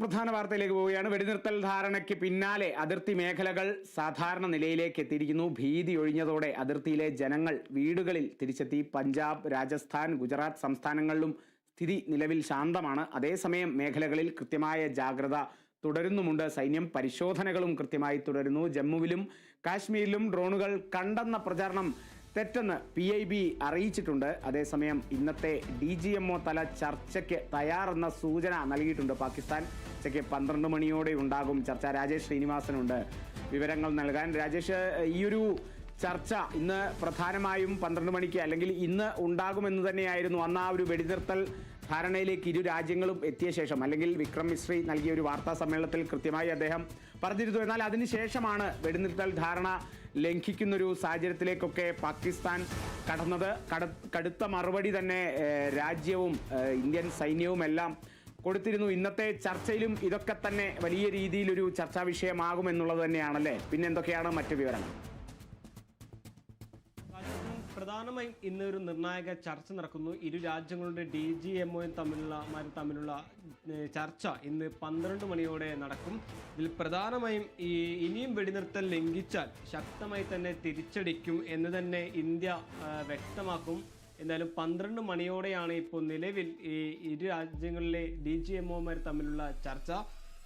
പ്രധാന വാർത്തയിലേക്ക് പോവുകയാണ്. വെടിനിർത്തൽ ധാരണയ്ക്ക് പിന്നാലെ അതിർത്തി മേഖലകൾ സാധാരണ നിലയിലേക്ക് എത്തിയിരിക്കുന്നു. ഭീതി ഒഴിഞ്ഞതോടെ അതിർത്തിയിലെ ജനങ്ങൾ വീടുകളിൽ തിരിച്ചെത്തി. പഞ്ചാബ് രാജസ്ഥാൻ ഗുജറാത്ത് സംസ്ഥാനങ്ങളിലും സ്ഥിതി നിലവിൽ ശാന്തമാണ്. അതേസമയം മേഖലകളിൽ കൃത്യമായ ജാഗ്രത തുടരുന്നുമുണ്ട്. സൈന്യം പരിശോധനകളും കൃത്യമായി തുടരുന്നു. ജമ്മുവിലും കാശ്മീരിലും ഡ്രോണുകൾ കണ്ടെന്ന പ്രചാരണം തെറ്റെന്ന് പി ഐ ബി അറിയിച്ചിട്ടുണ്ട്. അതേസമയം ഇന്നത്തെ ഡി ജി എം ഒ തല ചർച്ചയ്ക്ക് തയ്യാറെന്ന സൂചന നൽകിയിട്ടുണ്ട് പാകിസ്ഥാൻ. ഉച്ചയ്ക്ക് പന്ത്രണ്ട് മണിയോടെ ഉണ്ടാകും ചർച്ച. രാജേഷ് ശ്രീനിവാസനുണ്ട്. വിവരങ്ങൾ നൽകാൻ. രാജേഷ് ഈയൊരു ചർച്ച ഇന്ന് പ്രധാനമായും പന്ത്രണ്ട് മണിക്ക് അല്ലെങ്കിൽ ഇന്ന് ഉണ്ടാകുമെന്ന് തന്നെയായിരുന്നു അന്ന് ആ ഒരു വെടിനിർത്തൽ ധാരണയിലേക്ക് ഇരു രാജ്യങ്ങളും എത്തിയ ശേഷം അല്ലെങ്കിൽ വിക്രം മിശ്രി നൽകിയ ഒരു വാർത്താ സമ്മേളനത്തിൽ കൃത്യമായി അദ്ദേഹം പറഞ്ഞിരുന്നു. എന്നാൽ അതിനുശേഷമാണ് വെടിനിർത്തൽ ധാരണ ലംഘിക്കുന്നൊരു സാഹചര്യത്തിലേക്കൊക്കെ പാകിസ്ഥാൻ കടന്നത്. കട- കടുത്ത മറുപടി തന്നെ രാജ്യവും ഇന്ത്യൻ സൈന്യവും എല്ലാം കൊടുത്തിരുന്നു. ഇന്നത്തെ ചർച്ചയിലും ഇതൊക്കെ തന്നെ വലിയ രീതിയിലൊരു ചർച്ചാ വിഷയമാകുമെന്നുള്ളത് തന്നെയാണല്ലേ പിന്നെന്തൊക്കെയാണ് മറ്റു വിവരങ്ങൾ? പ്രധാനമായും ഇന്ന് ഒരു നിർണായക ചർച്ച നടക്കുന്നു. ഇരു രാജ്യങ്ങളുടെ ഡി ജി എംഒയും തമ്മിലുള്ള മാരും തമ്മിലുള്ള ചർച്ച ഇന്ന് പന്ത്രണ്ട് മണിയോടെ നടക്കും. ഇതിൽ പ്രധാനമായും ഈ ഇനിയും വെടിനിർത്തൽ ലംഘിച്ചാൽ ശക്തമായി തന്നെ തിരിച്ചടിക്കും എന്ന് തന്നെ ഇന്ത്യ വ്യക്തമാക്കും. എന്തായാലും പന്ത്രണ്ട് മണിയോടെയാണ് ഇപ്പോൾ നിലവിൽ ഈ ഇരു രാജ്യങ്ങളിലെ ഡി ജി എംഒമാർ തമ്മിലുള്ള ചർച്ച.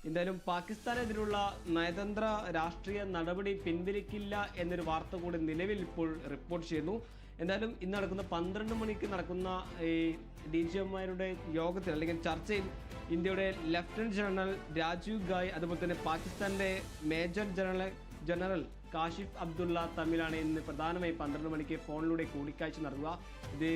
എന്തായാലും പാകിസ്ഥാനെതിരുള്ള നയതന്ത്ര രാഷ്ട്രീയ നടപടി പിൻവലിക്കില്ല എന്നൊരു വാർത്ത കൂടി നിലവിൽ ഇപ്പോൾ റിപ്പോർട്ട് ചെയ്യുന്നു. എന്തായാലും ഇന്ന് നടക്കുന്ന പന്ത്രണ്ട് മണിക്ക് നടക്കുന്ന ഈ ഡി ജി എമാരുടെ യോഗത്തിൽ അല്ലെങ്കിൽ ചർച്ചയിൽ ഇന്ത്യയുടെ ലഫ്റ്റനന്റ് ജനറൽ രാജീവ് ഗായ് അതുപോലെ തന്നെ പാകിസ്ഥാന്റെ major general general Kashif Abdullah തമ്മിലാണ് ഇന്ന് പ്രധാനമായി പന്ത്രണ്ട് മണിക്ക് ഫോണിലൂടെ കൂടിക്കാഴ്ച നടത്തുക ഇത്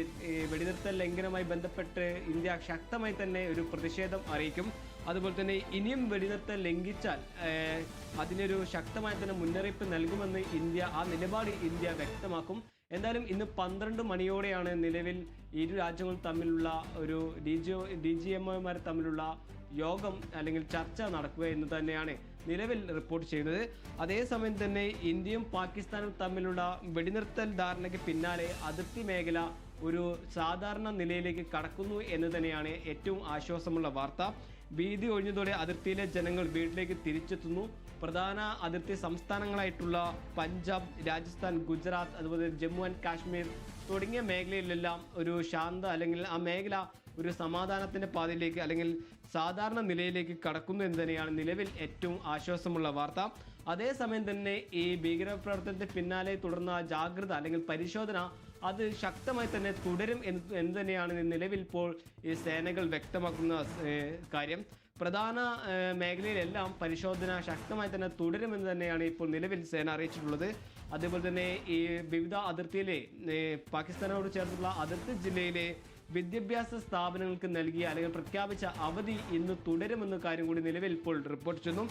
വെടിനിർത്തൽ ലംഘനവുമായി ബന്ധപ്പെട്ട് ഇന്ത്യ ശക്തമായി തന്നെ ഒരു പ്രതിഷേധം അറിയിക്കും. അതുപോലെ തന്നെ ഇനിയും വെടിനിർത്തൽ ലംഘിച്ചാൽ അതിനൊരു ശക്തമായ തന്നെ മുന്നറിയിപ്പ് നൽകുമെന്ന് ഇന്ത്യ ആ നിലപാട് ഇന്ത്യ വ്യക്തമാക്കും. എന്തായാലും ഇന്ന് പന്ത്രണ്ട് മണിയോടെയാണ് നിലവിൽ ഇരു രാജ്യങ്ങൾ തമ്മിലുള്ള ഒരു ഡി ജി ഡി ജി എംഒമാർ തമ്മിലുള്ള യോഗം അല്ലെങ്കിൽ ചർച്ച നടക്കുക എന്ന് തന്നെയാണ് നിലവിൽ റിപ്പോർട്ട് ചെയ്യുന്നത്. അതേസമയം തന്നെ ഇന്ത്യയും പാകിസ്ഥാനും തമ്മിലുള്ള വെടിനിർത്തൽ ധാരണയ്ക്ക് പിന്നാലെ അതിർത്തി മേഖല ഒരു സാധാരണ നിലയിലേക്ക് കടക്കുന്നു എന്ന് തന്നെയാണ് ഏറ്റവും ആശ്വാസമുള്ള വാർത്ത. ഭീതി ഒഴിഞ്ഞതോടെ അതിർത്തിയിലെ ജനങ്ങൾ വീട്ടിലേക്ക് തിരിച്ചെത്തുന്നു. പ്രധാന അതിർത്തി സംസ്ഥാനങ്ങളായിട്ടുള്ള പഞ്ചാബ് രാജസ്ഥാൻ ഗുജറാത്ത് അതുപോലെ ജമ്മു ആൻഡ് കാശ്മീർ തുടങ്ങിയ മേഖലയിലെല്ലാം ഒരു ശാന്ത അല്ലെങ്കിൽ ആ മേഖല ഒരു സമാധാനത്തിന്റെ പാതയിലേക്ക് അല്ലെങ്കിൽ സാധാരണ നിലയിലേക്ക് കടക്കുന്നു എന്ന് തന്നെയാണ് നിലവിൽ ഏറ്റവും ആശ്വാസമുള്ള വാർത്ത. അതേസമയം തന്നെ ഈ ഭീകരപ്രവർത്തനത്തിന് പിന്നാലെ തുടർന്ന ജാഗ്രത അല്ലെങ്കിൽ പരിശോധന അത് ശക്തമായി തന്നെ തുടരും എന്ന് എന്ന് തന്നെയാണ് നിലവിൽ ഇപ്പോൾ ഈ സേനകൾ വ്യക്തമാക്കുന്ന കാര്യം. പ്രധാന മേഖലയിലെല്ലാം പരിശോധന ശക്തമായി തന്നെ തുടരുമെന്ന് തന്നെയാണ് ഇപ്പോൾ നിലവിൽ സേന അറിയിച്ചിട്ടുള്ളത്. അതേപോലെ തന്നെ ഈ വിവിധ അതിർത്തിയിലെ പാകിസ്ഥാനോട് ചേർന്നുള്ള അതിർത്തി ജില്ലയിലെ വിദ്യാഭ്യാസ സ്ഥാപനങ്ങൾക്ക് നൽകിയ അല്ലെങ്കിൽ പ്രഖ്യാപിച്ച അവധി ഇന്ന് തുടരുമെന്ന കാര്യം കൂടി നിലവിൽ ഇപ്പോൾ റിപ്പോർട്ട് ചെയ്യുന്നു.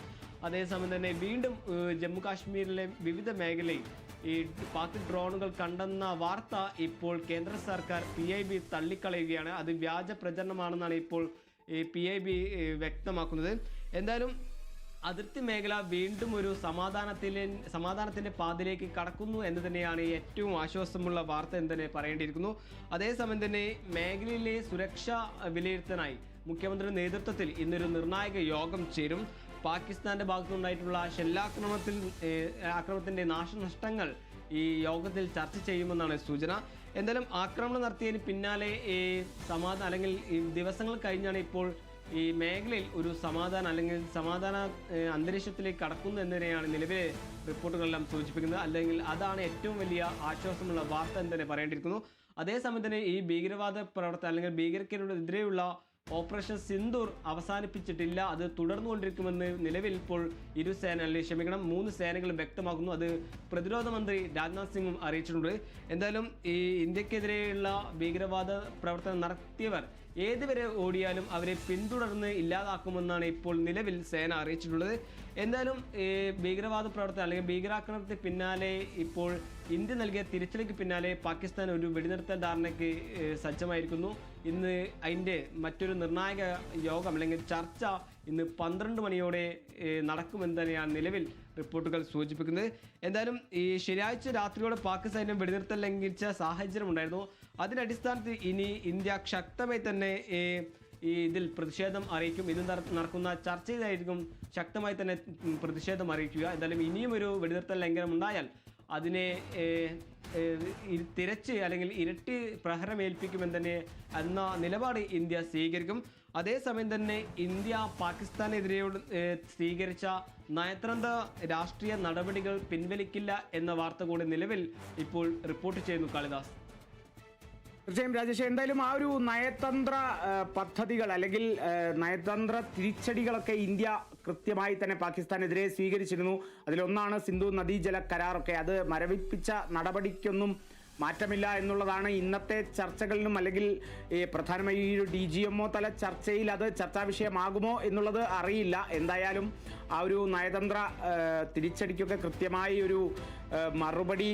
അതേസമയം തന്നെ വീണ്ടും ജമ്മു കാശ്മീരിലെ വിവിധ മേഖലയിൽ ഈ പാക് ഡ്രോണുകൾ കണ്ടെന്ന വാർത്ത ഇപ്പോൾ കേന്ദ്ര സർക്കാർ പി ഐ ബി തള്ളിക്കളയുകയാണ്. അത് വ്യാജ പ്രചരണമാണെന്നാണ് ഇപ്പോൾ ഈ പി ഐ ബി വ്യക്തമാക്കുന്നത്. എന്തായാലും അതിർത്തി മേഖല വീണ്ടും ഒരു സമാധാനത്തിലെ സമാധാനത്തിന്റെ പാതയിലേക്ക് കടക്കുന്നു എന്ന് തന്നെയാണ് ഏറ്റവും ആശ്വാസമുള്ള വാർത്ത എന്ന് തന്നെ പറയേണ്ടിയിരിക്കുന്നു. അതേസമയം തന്നെ മേഖലയിലെ സുരക്ഷ വിലയിരുത്താനായി മുഖ്യമന്ത്രി നേതൃത്വത്തിൽ ഇന്നൊരു നിർണായക യോഗം ചേരും. പാകിസ്ഥാന്റെ ഭാഗത്തുനിന്നുണ്ടായിട്ടുള്ള ഷെല്ലാക്രമണത്തിൽ ആക്രമണത്തിന്റെ നാശനഷ്ടങ്ങൾ ഈ യോഗത്തിൽ ചർച്ച ചെയ്യുമെന്നാണ് സൂചന. എന്തായാലും ആക്രമണം നടത്തിയതിന് പിന്നാലെ സമാധാനം അല്ലെങ്കിൽ ദിവസങ്ങൾ കഴിഞ്ഞാണ് ഇപ്പോൾ ഈ മേഖലയിൽ ഒരു സമാധാനം അല്ലെങ്കിൽ സമാധാന അന്തരീക്ഷത്തിലേക്ക് കടക്കുന്നു എന്നതിനെയാണ് നിലവിലെ റിപ്പോർട്ടുകളെല്ലാം സൂചിപ്പിക്കുന്നത്. അല്ലെങ്കിൽ അതാണ് ഏറ്റവും വലിയ ആശ്വാസമുള്ള വാർത്ത എന്ന് തന്നെ പറയേണ്ടിയിരിക്കുന്നു. അതേസമയം തന്നെ ഈ ഭീകരവാദ പ്രവർത്തനം അല്ലെങ്കിൽ ഭീകരക്കെതിരെയുള്ള ഓപ്പറേഷൻ സിന്ദൂർ അവസാനിപ്പിച്ചിട്ടില്ല. അത് തുടർന്നുകൊണ്ടിരിക്കുമെന്ന് നിലവിൽ ഇപ്പോൾ ഇരു സേന അല്ലെങ്കിൽ ക്ഷമിക്കണം മൂന്ന് സേനകളും വ്യക്തമാക്കുന്നു. അത് പ്രതിരോധ മന്ത്രി രാജ്നാഥ് സിംഗും അറിയിച്ചിട്ടുണ്ട്. എന്തായാലും ഈ ഇന്ത്യക്കെതിരെയുള്ള ഭീകരവാദ പ്രവർത്തനം നടത്തിയവർ ഏതുവരെ ഓടിയാലും അവരെ പിന്തുടർന്ന് ഇല്ലാതാക്കുമെന്നാണ് ഇപ്പോൾ നിലവിൽ സേന അറിയിച്ചിട്ടുള്ളത്. എന്തായാലും ഭീകരവാദ പ്രവർത്തനം അല്ലെങ്കിൽ ഭീകരാക്രമണത്തിന് പിന്നാലെ ഇപ്പോൾ ഇന്ത്യ നൽകിയ തിരിച്ചടിക്ക് പിന്നാലെ പാകിസ്ഥാൻ ഒരു വെടിനിർത്തൽ ധാരണയ്ക്ക് സജ്ജമായിരിക്കുന്നു. ഇന്ന് അതിന്റെ മറ്റൊരു നിർണായക യോഗം അല്ലെങ്കിൽ ചർച്ച ഇന്ന് പന്ത്രണ്ട് മണിയോടെ നടക്കുമെന്ന് തന്നെയാണ് നിലവിൽ റിപ്പോർട്ടുകൾ സൂചിപ്പിക്കുന്നത്. എന്തായാലും ഈ ശനിയാഴ്ച രാത്രിയോടെ പാകിസ്ഥാനും വെടിനിർത്തൽ ലംഘിച്ച സാഹചര്യം ഉണ്ടായിരുന്നു. അതിന്റെ അടിസ്ഥാനത്തിൽ ഇനി ഇന്ത്യ ശക്തമായി തന്നെ ഈ ഇതിൽ പ്രതിഷേധം അറിയിക്കും. ഇന്ന് നട- നടക്കുന്ന ചർച്ചയിലായിരിക്കും ശക്തമായി തന്നെ പ്രതിഷേധം അറിയിക്കുക. എന്തായാലും ഇനിയും ഒരു വെടിനിർത്തൽ ലംഘനം ഉണ്ടായാൽ അതിനെ തിരച്ച് അല്ലെങ്കിൽ ഇരട്ടി പ്രഹരമേൽപ്പിക്കുമെന്ന് തന്നെ എന്ന നിലപാട് ഇന്ത്യ സ്വീകരിക്കും. അതേസമയം തന്നെ ഇന്ത്യ പാകിസ്ഥാനെതിരെ സ്വീകരിച്ച നയതന്ത്ര രാഷ്ട്രീയ നടപടികൾ പിൻവലിക്കില്ല എന്ന വാർത്ത കൂടി നിലവിൽ ഇപ്പോൾ റിപ്പോർട്ട് ചെയ്യുന്നു കാളിദാസ്. തീർച്ചയായും രാജേഷ് എന്തായാലും ആ ഒരു നയതന്ത്ര പദ്ധതികൾ അല്ലെങ്കിൽ നയതന്ത്ര തിരിച്ചടികളൊക്കെ ഇന്ത്യ കൃത്യമായി തന്നെ പാകിസ്ഥാനെതിരെ സ്വീകരിച്ചിരുന്നു. അതിലൊന്നാണ് സിന്ധു നദീജല കരാറൊക്കെ. അത് മരവിപ്പിച്ച നടപടിക്കൊന്നും മാറ്റമില്ല എന്നുള്ളതാണ് ഇന്നത്തെ ചർച്ചകളിലും അല്ലെങ്കിൽ പ്രധാനമായി ഈ ഒരു ഡി ജി എം ഒ തല ചർച്ചയിൽ അത് ചർച്ചാ വിഷയമാകുമോ എന്നുള്ളത് അറിയില്ല. എന്തായാലും ആ ഒരു നയതന്ത്ര തിരിച്ചടിക്കൊക്കെ കൃത്യമായി ഒരു മറുപടി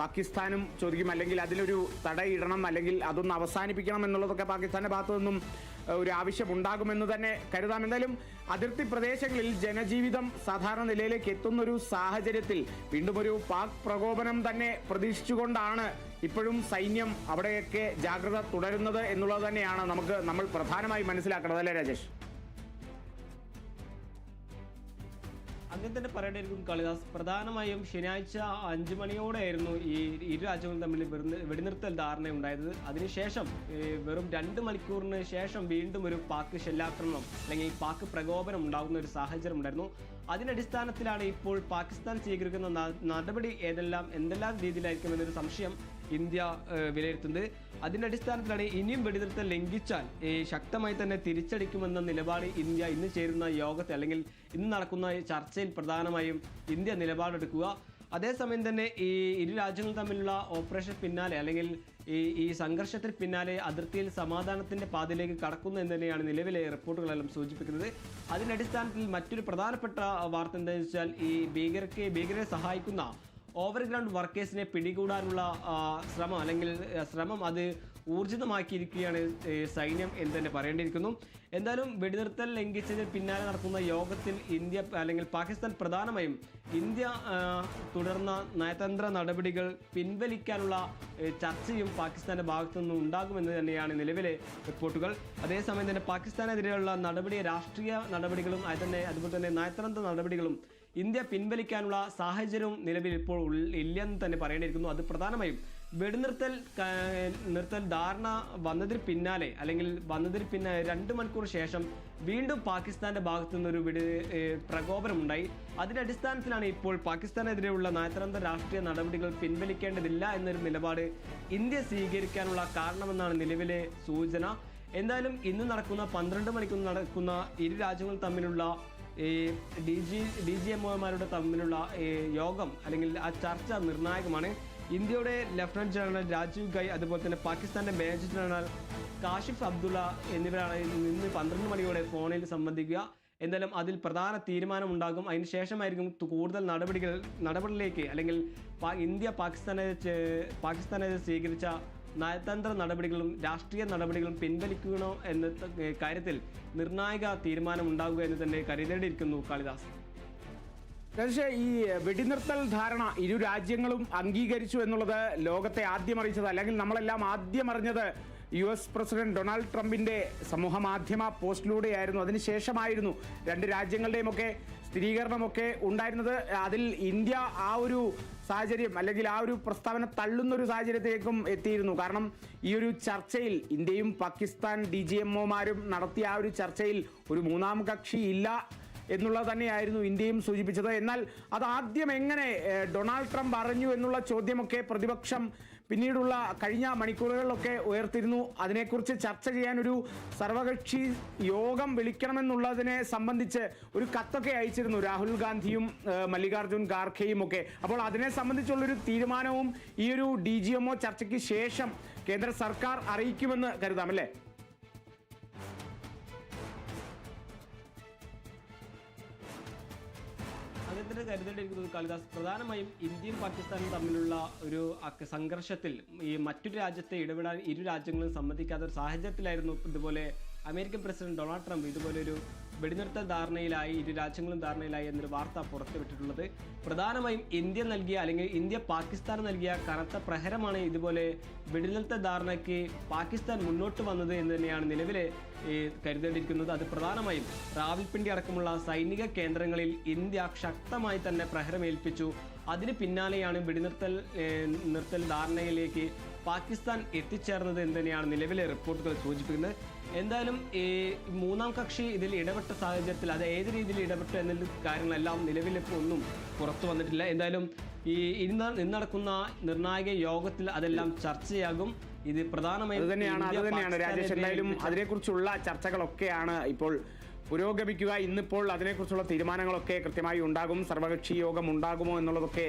പാകിസ്ഥാനും ചോദിക്കും. അല്ലെങ്കിൽ അതിലൊരു തടയിടണം അല്ലെങ്കിൽ അതൊന്ന് അവസാനിപ്പിക്കണം എന്നുള്ളതൊക്കെ പാകിസ്ഥാന്റെ ഭാഗത്തു നിന്നും ഒരു ആവശ്യം ഉണ്ടാകുമെന്ന് തന്നെ കരുതാം. എന്തായാലും അതിർത്തി പ്രദേശങ്ങളിൽ ജനജീവിതം സാധാരണ നിലയിലേക്ക് എത്തുന്ന ഒരു സാഹചര്യത്തിൽ വീണ്ടും ഒരു പാക് പ്രകോപനം തന്നെ പ്രതീക്ഷിച്ചുകൊണ്ടാണ് ഇപ്പോഴും സൈന്യം അവിടെയൊക്കെ ജാഗ്രത തുടരുന്നത് എന്നുള്ളത് തന്നെയാണ് നമുക്ക് നമ്മൾ പ്രധാനമായി മനസ്സിലാക്കേണ്ടത് അല്ലേ രാജേഷ്? അങ്ങനെ തന്നെ പറയേണ്ടിയിരിക്കും കാളിദാസ് പ്രധാനമായും ശനിയാഴ്ച അഞ്ചു മണിയോടെയായിരുന്നു ഈ ഇരു രാജ്യങ്ങളും തമ്മിൽ വെടിനിർത്തൽ ധാരണ ഉണ്ടായത് അതിനുശേഷം വെറും രണ്ട് മണിക്കൂറിന് ശേഷം വീണ്ടും ഒരു പാക്ക് ഷെല്ലാക്രമണം അല്ലെങ്കിൽ പാക്ക് പ്രകോപനം ഉണ്ടാകുന്ന ഒരു സാഹചര്യം ഉണ്ടായിരുന്നു. അതിന്റെ അടിസ്ഥാനത്തിലാണ് ഇപ്പോൾ പാകിസ്ഥാൻ സ്വീകരിക്കുന്ന നടപടി ഏതെല്ലാം എന്തെല്ലാം രീതിയിലായിരിക്കും എന്നൊരു സംശയം ഇന്ത്യ വിലയിരുത്തുന്നത്. അതിന്റെ അടിസ്ഥാനത്തിലാണ് ഇനിയും വെടിനിർത്തൽ ലംഘിച്ചാൽ ശക്തമായി തന്നെ തിരിച്ചടിക്കുമെന്ന നിലപാട് ഇന്ത്യ ഇന്ന് ചേരുന്ന യോഗത്തിൽ അല്ലെങ്കിൽ ഇന്ന് നടക്കുന്ന ചർച്ചയിൽ പ്രധാനമായും ഇന്ത്യ നിലപാടെടുക്കുക. അതേസമയം തന്നെ ഈ ഇരു രാജ്യങ്ങൾ തമ്മിലുള്ള ഓപ്പറേഷൻ പിന്നാലെ അല്ലെങ്കിൽ ഈ ഈ സംഘർഷത്തിൽ പിന്നാലെ അതിർത്തിയിൽ സമാധാനത്തിന്റെ പാതയിലേക്ക് കടക്കുന്നു എന്ന് തന്നെയാണ് നിലവിലെ റിപ്പോർട്ടുകളെല്ലാം സൂചിപ്പിക്കുന്നത്. അതിന്റെ അടിസ്ഥാനത്തിൽ മറ്റൊരു പ്രധാനപ്പെട്ട വാർത്ത എന്താണെന്ന് വെച്ചാൽ ഈ ഭീകരക്ക് ഭീകരരെ സഹായിക്കുന്ന ഓവർഗ്രൗണ്ട് വർക്കേഴ്സിനെ പിടികൂടാനുള്ള ശ്രമം അല്ലെങ്കിൽ ശ്രമം അത് ഊർജിതമാക്കിയിരിക്കുകയാണ് സൈന്യം എന്ന് തന്നെ പറയേണ്ടിയിരിക്കുന്നു. എന്തായാലും വെടിനിർത്തൽ ലംഘിച്ചതിന് പിന്നാലെ നടക്കുന്ന യോഗത്തിൽ ഇന്ത്യ അല്ലെങ്കിൽ പാകിസ്ഥാൻ പ്രധാനമായും ഇന്ത്യ തുടർന്ന നയതന്ത്ര നടപടികൾ പിൻവലിക്കാനുള്ള ചർച്ചയും പാകിസ്ഥാന്റെ ഭാഗത്തു നിന്നും ഉണ്ടാകുമെന്ന് തന്നെയാണ് നിലവിലെ റിപ്പോർട്ടുകൾ. അതേസമയം തന്നെ പാകിസ്ഥാനെതിരെയുള്ള നടപടി രാഷ്ട്രീയ നടപടികളും അത് അതുപോലെ തന്നെ നയതന്ത്ര നടപടികളും ഇന്ത്യ പിൻവലിക്കാനുള്ള സാഹചര്യവും നിലവിൽ ഇപ്പോൾ ഇല്ലെന്ന് തന്നെ പറയേണ്ടിയിരിക്കുന്നു. അത് പ്രധാനമായും വെടിനിർത്തൽ നിർത്തൽ ധാരണ വന്നതിന് പിന്നാലെ അല്ലെങ്കിൽ വന്നതിന് പിന്നാലെ രണ്ട് മണിക്കൂർ ശേഷം വീണ്ടും പാകിസ്ഥാന്റെ ഭാഗത്തു നിന്നൊരു വെടി പ്രകോപനമുണ്ടായി. അതിന്റെ അടിസ്ഥാനത്തിലാണ് ഇപ്പോൾ പാകിസ്ഥാനെതിരെയുള്ള നയതന്ത്ര രാഷ്ട്രീയ നടപടികൾ പിൻവലിക്കേണ്ടതില്ല എന്നൊരു നിലപാട് ഇന്ത്യ സ്വീകരിക്കാനുള്ള കാരണമെന്നാണ് നിലവിലെ സൂചന. എന്തായാലും ഇന്ന് നടക്കുന്ന പന്ത്രണ്ട് മണിക്കൂർ നടക്കുന്ന ഇരു രാജ്യങ്ങൾ തമ്മിലുള്ള ഈ D G D G M ഒമാരുടെ തമ്മിലുള്ള യോഗം അല്ലെങ്കിൽ ആ ചർച്ച നിർണായകമാണ്. ഇന്ത്യയുടെ ലഫ്റ്റനന്റ് ജനറൽ രാജീവ് ഗൈ അതുപോലെ തന്നെ പാകിസ്ഥാന്റെ മേജർ ജനറൽ കാഷിഫ് അബ്ദുള്ള എന്നിവരാണ് ഇന്ന് പന്ത്രണ്ട് മണിയോടെ ഫോണിൽ സംബന്ധിക്കുക എന്തായാലും അതിൽ പ്രധാന തീരുമാനം ഉണ്ടാകും അതിന് ശേഷമായിരിക്കും കൂടുതൽ നടപടികൾ നടപടിയിലേക്ക് അല്ലെങ്കിൽ ഇന്ത്യ പാകിസ്ഥാനെ പാകിസ്ഥാനെ സ്വീകരിച്ച നയതന്ത്ര നടപടികളും രാഷ്ട്രീയ നടപടികളും പിൻവലിക്കണോ എന്ന കാര്യത്തിൽ നിർണായക തീരുമാനം ഉണ്ടാകുക എന്ന് തന്നെ കരുതേണ്ടിയിരിക്കുന്നു കാളിദാസ്. പക്ഷേ ഈ വെടിനിർത്തൽ ധാരണ ഇരു രാജ്യങ്ങളും അംഗീകരിച്ചു എന്നുള്ളത് ലോകത്തെ ആദ്യം അറിയിച്ചത് അല്ലെങ്കിൽ നമ്മളെല്ലാം ആദ്യം അറിഞ്ഞത് യു എസ് പ്രസിഡന്റ് ഡൊണാൾഡ് ട്രംപിന്റെ സമൂഹ മാധ്യമ പോസ്റ്റിലൂടെയായിരുന്നു അതിനുശേഷമായിരുന്നു രണ്ട് രാജ്യങ്ങളുടെയും ഒക്കെ സ്ഥിരീകരണമൊക്കെ ഉണ്ടായിരുന്നത്. അതിൽ ഇന്ത്യ ആ ഒരു സാഹചര്യം അല്ലെങ്കിൽ ആ ഒരു പ്രസ്താവന തള്ളുന്ന ഒരു സാഹചര്യത്തിലേക്കും എത്തിയിരുന്നു. കാരണം ഈ ഒരു ചർച്ചയിൽ ഇന്ത്യയും പാകിസ്ഥാൻ ഡി ജി എം ഒമാരും നടത്തിയ ആ ഒരു ചർച്ചയിൽ ഒരു മൂന്നാം കക്ഷി ഇല്ല എന്നുള്ളത് തന്നെയായിരുന്നു ഇന്ത്യയും സൂചിപ്പിച്ചത്. എന്നാൽ അത് ആദ്യം എങ്ങനെ ഡൊണാൾഡ് ട്രംപ് അറിഞ്ഞു എന്നുള്ള ചോദ്യമൊക്കെ പ്രതിപക്ഷം പിന്നീടുള്ള കഴിഞ്ഞ മണിക്കൂറുകളിലൊക്കെ ഉയർത്തിരുന്നു. അതിനെക്കുറിച്ച് ചർച്ച ചെയ്യാൻ ഒരു സർവകക്ഷി യോഗം വിളിക്കണമെന്നുള്ളതിനെ സംബന്ധിച്ച് ഒരു കത്തൊക്കെ അയച്ചിരുന്നു രാഹുൽ ഗാന്ധിയും മല്ലികാർജുൻ ഖാർഖെയും ഒക്കെ അപ്പോൾ അതിനെ സംബന്ധിച്ചുള്ളൊരു തീരുമാനവും ഈ ഒരു ഡി ജി ചർച്ചയ്ക്ക് ശേഷം കേന്ദ്ര സർക്കാർ അറിയിക്കുമെന്ന് കരുതാം അല്ലേ? അദ്ദേഹത്തിന്റെ കരുതേണ്ടിയിരിക്കുന്നത് കാളിദാസ് പ്രധാനമായും ഇന്ത്യയും പാകിസ്ഥാനും തമ്മിലുള്ള ഒരു സംഘർഷത്തിൽ ഈ മറ്റൊരു രാജ്യത്തെ ഇടപെടാൻ ഇരു രാജ്യങ്ങളും സമ്മതിക്കാത്ത ഒരു സാഹചര്യത്തിലായിരുന്നു ഇതുപോലെ അമേരിക്കൻ പ്രസിഡന്റ് ഡൊണാൾഡ് ട്രംപ് ഇതുപോലൊരു വെടിനിർത്തൽ ധാരണയിലായി ഇരു രാജ്യങ്ങളും ധാരണയിലായി എന്നൊരു വാർത്ത പുറത്തുവിട്ടിട്ടുള്ളത്. പ്രധാനമായും ഇന്ത്യ നൽകിയ അല്ലെങ്കിൽ ഇന്ത്യ പാകിസ്ഥാൻ നൽകിയ കനത്ത പ്രഹരമാണ് ഇതുപോലെ വെടിനിർത്തൽ ധാരണയ്ക്ക് പാകിസ്ഥാൻ മുന്നോട്ട് വന്നത് എന്ന് തന്നെയാണ് നിലവിലെ കരുതേണ്ടിയിരിക്കുന്നത് അത് പ്രധാനമായും റാവൽപിണ്ടി അടക്കമുള്ള സൈനിക കേന്ദ്രങ്ങളിൽ ഇന്ത്യ ശക്തമായി തന്നെ പ്രഹരമേൽപ്പിച്ചു. അതിന് പിന്നാലെയാണ് വെടിനിർത്തൽ നിർത്തൽ ധാരണയിലേക്ക് പാകിസ്ഥാൻ എത്തിച്ചേർന്നത് എന്ന് തന്നെയാണ് നിലവിലെ റിപ്പോർട്ടുകൾ സൂചിപ്പിക്കുന്നത്. എന്തായാലും ഈ മൂന്നാം കക്ഷി ഇതിൽ ഇടപെട്ട സാഹചര്യത്തിൽ അത് ഏത് രീതിയിൽ ഇടപെട്ടു എന്നുള്ള കാര്യങ്ങളെല്ലാം നിലവിലിപ്പോൾ ഒന്നും പുറത്തു വന്നിട്ടില്ല. എന്തായാലും ഈ ഇന്ന് ഇന്ന് നടക്കുന്ന നിർണായക യോഗത്തിൽ അതെല്ലാം ചർച്ചയാകും. ഇത് പ്രധാനമായും തന്നെയാണ് അത് തന്നെയാണ് രാജേഷ് എന്തായാലും അതിനെക്കുറിച്ചുള്ള ചർച്ചകളൊക്കെയാണ് ഇപ്പോൾ പുരോഗമിക്കുക. ഇന്നിപ്പോൾ അതിനെക്കുറിച്ചുള്ള തീരുമാനങ്ങളൊക്കെ കൃത്യമായി ഉണ്ടാകും. സർവകക്ഷി യോഗം ഉണ്ടാകുമോ എന്നുള്ളതൊക്കെ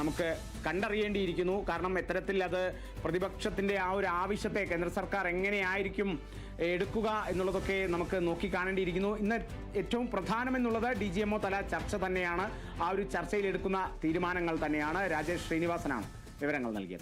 നമുക്ക് കണ്ടറിയേണ്ടിയിരിക്കുന്നു. കാരണം എത്തരത്തിൽ അത് പ്രതിപക്ഷത്തിന്റെ ആ ഒരു ആവശ്യത്തെ കേന്ദ്ര സർക്കാർ എങ്ങനെയായിരിക്കും എടുക്കുക എന്നുള്ളതൊക്കെ നമുക്ക് നോക്കി കാണേണ്ടിയിരിക്കുന്നു ഇന്ന് ഏറ്റവും പ്രധാനമെന്നുള്ളത് ഡി ജി തല ചർച്ച തന്നെയാണ്. ആ ഒരു ചർച്ചയിൽ എടുക്കുന്ന തീരുമാനങ്ങൾ തന്നെയാണ്. രാജേഷ് ശ്രീനിവാസനാണ് വിവരങ്ങൾ നൽകിയത്.